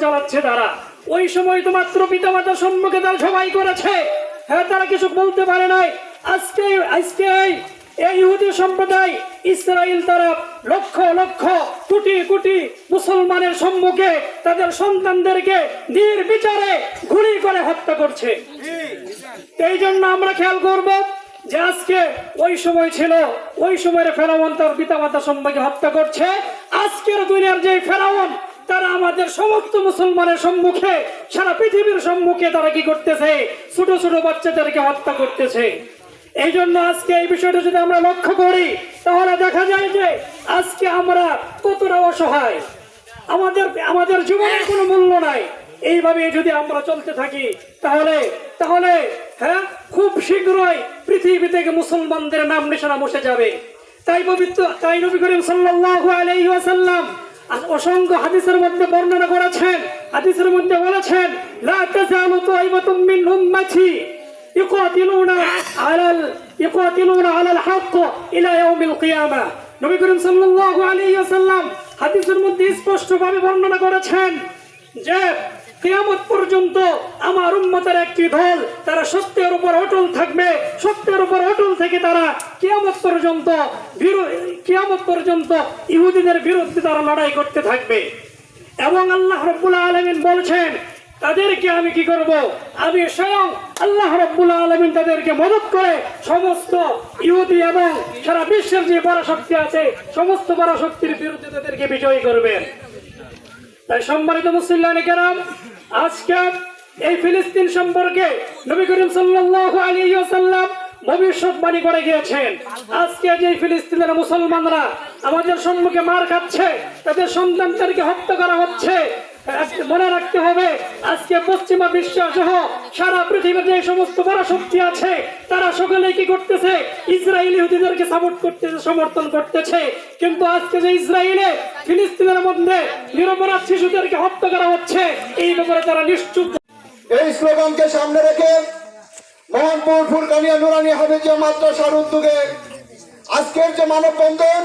চালাচ্ছে তারা। ওই সময় তো মাত্র সম্মুখে তারা সবাই করেছে। হ্যাঁ তারা কিছু বলতে পারে নাই। আজকে আজকে এই- ইহুদি সম্প্রদায়, ইসরায়েল তারা লক্ষ লক্ষ, কোটি কোটি মুসলমানের সম্মুখে তাদের সন্তানদেরকে নির্বিচারে গুলি করে হত্যা করছে। এই জন্য আমরা খেয়াল করব যে আজকে ওই সময় ছিল, ওই সময়ের ফেরাউন তার পিতামাতা সম্পর্কে হত্যা করছে। আজকের দুনিয়ার যে ফেরাউন তারা আমাদের সমস্ত মুসলমানের সম্মুখে, সারা পৃথিবীর সম্মুখে তারা কি করতেছে? ছোট ছোট বাচ্চাদেরকে হত্যা করতেছে। এই জন্য আজকে এই বিষয়টা যদি আমরা লক্ষ্য করি, তাহলে দেখা যায় যে আজকে আমরা কতটা অসহায়। আমাদের আমাদের জীবনের কোনো মূল্য নাই। এইভাবে যদি আমরা চলতে থাকি, তাহলে তাহলে হ্যাঁ খুব শীঘ্রই পৃথিবী থেকে মুসলমানদের নাম নিশানা বসে যাবে। তাই পবিত্র, তাই নবী করিম সাল্লাল্লাহু আলাইহি ওয়াসাল্লাম আর অসংখ্য হাদিসের মধ্যে বর্ণনা করেছেন, হাদিসের মধ্যে বলেছেন, লা তাজালু তাইবাতুম মিন উম্মতি ইকাতিলুনা আলাল ইকাতিলুনা আলাল হক ইলা ইয়াউমিল কিয়ামাহ নবী করিম সাল্লাল্লাহু আলাইহি ওয়াসাল্লাম হাদিসের মধ্যে স্পষ্টভাবে বর্ণনা করেছেন যে কিয়ামত পর্যন্ত আমার উম্মতের একটি দল তারা সত্যের উপর অটল থাকবে। সত্যের উপর অটল থেকে তারা কিয়ামত পর্যন্ত কিয়ামত পর্যন্ত ইহুদিদের বিরুদ্ধে তারা লড়াই করতে থাকবে। এবং আল্লাহ রব্বুল আলমিন বলছেন, তাদেরকে আমি কি করব? আমি স্বয়ং আল্লাহ রব্বুল আলমিন তাদেরকে মদত করে সমস্ত ইহুদি এবং সারা বিশ্বের যে পরাশক্তি আছে, সমস্ত পরাশক্তির বিরুদ্ধে তাদেরকে বিজয়ী করবেন তাই সম্মানিত মুসল্লানি কেরাম আজকে এই ফিলিস্তিন সম্পর্কে নবী করিম সাল্লাল্লাহু আলাইহি ওয়াসাল্লাম ভবিষ্যৎবাণী করে গিয়েছেন। আজকে যে ফিলিস্তিনের মুসলমানরা আমাদের সম্মুখে মার খাচ্ছে, তাদের সন্তানদেরকে হত্যা করা হচ্ছে আজকে মনে রাখতে হবে, আজকে পশ্চিমা বিশ্ব সহ সারা পৃথিবীর যে সমস্ত বড় শক্তি আছে। তারা সকলে কি করতেছে? ইসরায়েল ইহুদিদেরকে সাপোর্ট করতেছে, সমর্থন করতেছে। কিন্তু আজকে যে ইসরায়েলে, ফিলিস্তিনের মধ্যে নিরপরাধ শিশুদেরকে হত্যা করা হচ্ছে, এই ব্যাপারে তারা নিশ্চুপ। এই স্লোগানকে সামনে রেখে মোহনপুর ফুরকানিয়া নুরানি হাফিজিয়া মাদ্রাসার উদ্যোগে আজকের যে মানববন্ধন,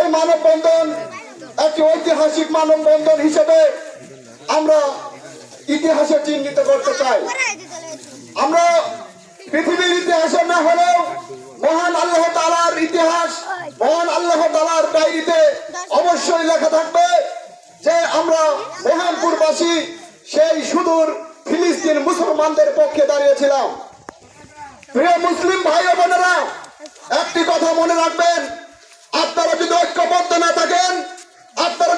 এই মানববন্ধন একটি ঐতিহাসিক মানববন্ধন হিসেবে আমরা ইতিহাসে চিহ্নিত করতে চাই। আমরা পৃথিবীর ইতিহাসে না হলেও মহান আল্লাহ তালার ইতিহাস, মহান আল্লাহ তালার ডায়েরিতে অবশ্যই লেখা থাকবে যে আমরা মহানপুরবাসী সেই সুদূর ফিলিস্তিন মুসলমানদের পক্ষে দাঁড়িয়েছিলাম। প্রিয় মুসলিম ভাই বোনেরা, একটি কথা মনে রাখবেন, আপনারা যদি ঐক্যবদ্ধ না থাকেন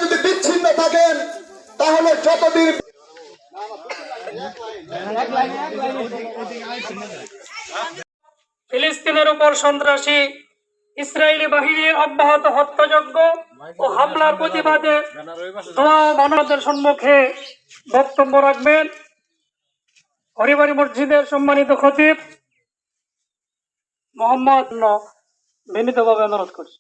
যদি বিচ্ছিন্ন থাকেন, তাহলে যতদিন ফিলিস্তিনের উপর সন্ত্রাসী ইসরায়েলি বাহিনীর অব্যাহত হত্যাযজ্ঞ ও হামলার প্রতিবাদে দোয়া সম্মুখে বক্তব্য রাখবেন হরিবাড়ি মসজিদের সম্মানিত খতিব মোহাম্মদ বিনীতভাবে অনুরোধ করছি।